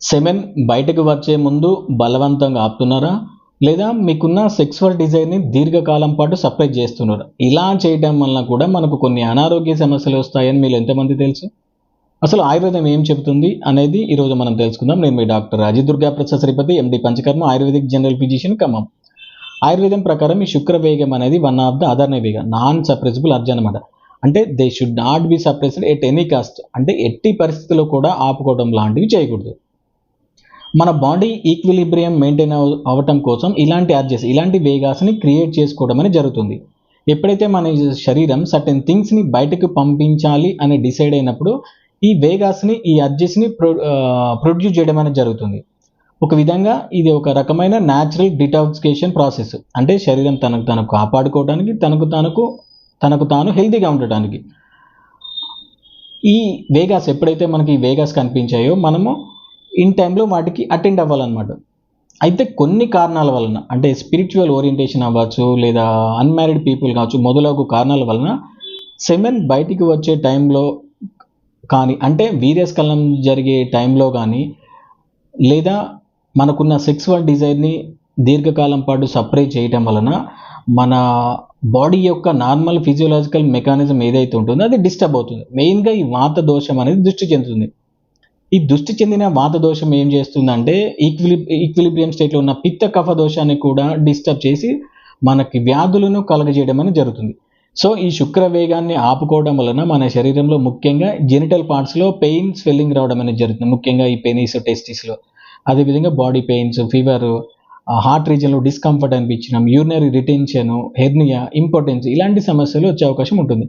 Semen బయటకు వచ్చే ముందు బలవంతంగా ఆపుతున్నారా? లేదా మీకున్న సెక్సువల్ డిజైర్ని దీర్ఘకాలం పాటు సప్రెస్ చేస్తున్నారా? ఇలా చేయడం వలన కూడా మనకు కొన్ని అనారోగ్య సమస్యలు వస్తాయని మీరు ఎంతమంది తెలుసు? అసలు ఆయుర్వేదం ఏం చెబుతుంది అనేది ఈరోజు మనం తెలుసుకుందాం. నేను మీ doctor Ajit Durga Prasad Sripathi M D Panchakarma Ayurvedic general physician Khammam. ఆయుర్వేదం ప్రకారం ఈ శుక్రవేగం అనేది వన్ ఆఫ్ ద అదర్ వేగం నాన్ సప్రెసిబుల్ అర్జ్ అనమాట అంటే they should not be suppressed at any cost అంటే ఎట్టి పరిస్థితుల్లో కూడా ఆపుకోవడం లాంటివి చేయకూడదు. మన బాడీ ఈక్విలిబ్రియం మెయింటైన్ అవ్వటం కోసం ఇలాంటి అర్జెస్ ఇలాంటి వేగాస్ని క్రియేట్ చేసుకోవడం అనేది జరుగుతుంది. ఎప్పుడైతే మన శరీరం సర్టెన్ థింగ్స్ని బయటకు పంపించాలి అని డిసైడ్ అయినప్పుడు ఈ వేగాస్ని ఈ అర్జెస్ని ప్రొ ప్రొడ్యూస్ చేయడం అనేది జరుగుతుంది. ఒక విధంగా ఇది ఒక రకమైన న్యాచురల్ డిటాక్సికేషన్ ప్రాసెస్ అంటే శరీరం తనకు తనకు కాపాడుకోవడానికి తనకు తనకు తనకు తాను హెల్తీగా ఉండటానికి. ఈ వేగాస్ ఎప్పుడైతే మనకి ఈ వేగాస్ కనిపించాయో మనము ఇన్ టైంలో వాటికి అటెండ్ అవ్వాలన్నమాట. అయితే కొన్ని కారణాల వలన అంటే స్పిరిచువల్ ఓరియంటేషన్ అవ్వచ్చు లేదా అన్మ్యారీడ్ పీపుల్ కావచ్చు మొదలగు కారణాల వలన సెమెన్ బయటికి వచ్చే టైంలో కానీ అంటే వీర్యస్కలనం జరిగే టైంలో కానీ లేదా మనకున్న సెక్సువల్ డిజైర్ని దీర్ఘకాలం పాటు సప్రై చేయటం వలన మన బాడీ యొక్క నార్మల్ ఫిజియోలాజికల్ మెకానిజం ఏదైతే ఉంటుందో అది డిస్టర్బ్ అవుతుంది. మెయిన్గా ఈ వాత దోషం అనేది దృష్టి చెందుతుంది. ఈ దృష్టి చెందిన వాత దోషం ఏం చేస్తుందంటే ఈక్విలి ఈక్విలిబ్రియం స్టేట్లో ఉన్న పిత్త కఫ దోషాన్ని కూడా డిస్టర్బ్ చేసి మనకి వ్యాధులను కలగజేయడం అనేది జరుగుతుంది. సో ఈ శుక్ర వేగాన్ని ఆపుకోవడం వలన మన శరీరంలో ముఖ్యంగా జెనిటల్ పార్ట్స్లో పెయిన్ స్వెల్లింగ్ రావడం అనేది జరుగుతుంది. ముఖ్యంగా ఈ పెనీస్ టెస్టిస్లో అదేవిధంగా బాడీ పెయిన్స్ ఫీవర్ హార్ట్ రీజన్లో డిస్కంఫర్ట్ అనిపించడం యూరినరీ రిటెన్షన్ హెర్నియా ఇంపార్టెన్స్ ఇలాంటి సమస్యలు వచ్చే అవకాశం ఉంటుంది.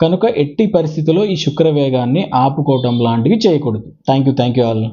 కనుక ఎట్టి పరిస్థితుల్లో ఈ శుక్రవేగాన్ని ఆపుకోవటం లాంటివి చేయకూడదు. Thank you thank you all